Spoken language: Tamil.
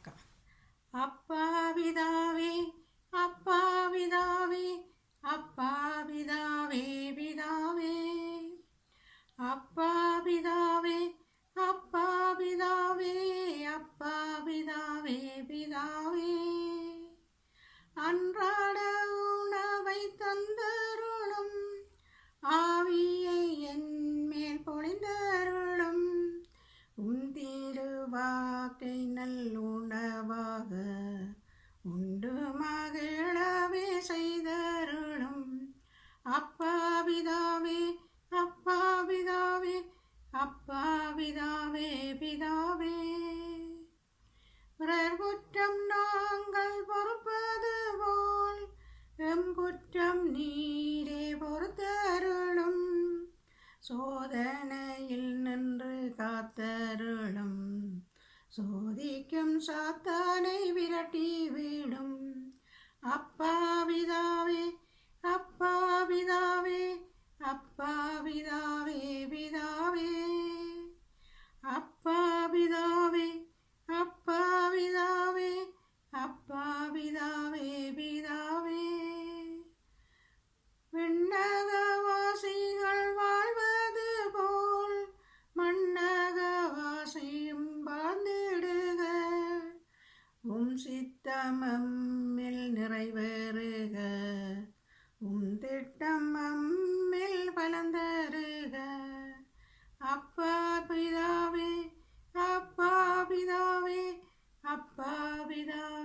வணக்கம் அப்பா பிதாவே அப்பா பிதாவே அப்பா பிதாவே பிதாவே அப்பா பிதாவே நல்லுணவாக உண்டு மகிழவே செய்தருளும். அப்பாவிதாவே அப்பாவிதாவே அப்பாவிதாவே பிதாவே. பிறர் குற்றம் நாங்கள் பொறுப்பது போல் எம் குற்றம் நீரே பொறுத்தருளும். சோதனையில் நின்று காத்தருளும். சோதிக்க சாத்தானை விரட்டி விடும் அப்பா பிதாவே அப்பா சித்தமில் நிறைவேறுக. உம் திட்டம் அம்மில் வளர்ந்தருக. அப்பா பிதாவே அப்பா பிதாவே அப்பா பிதாவே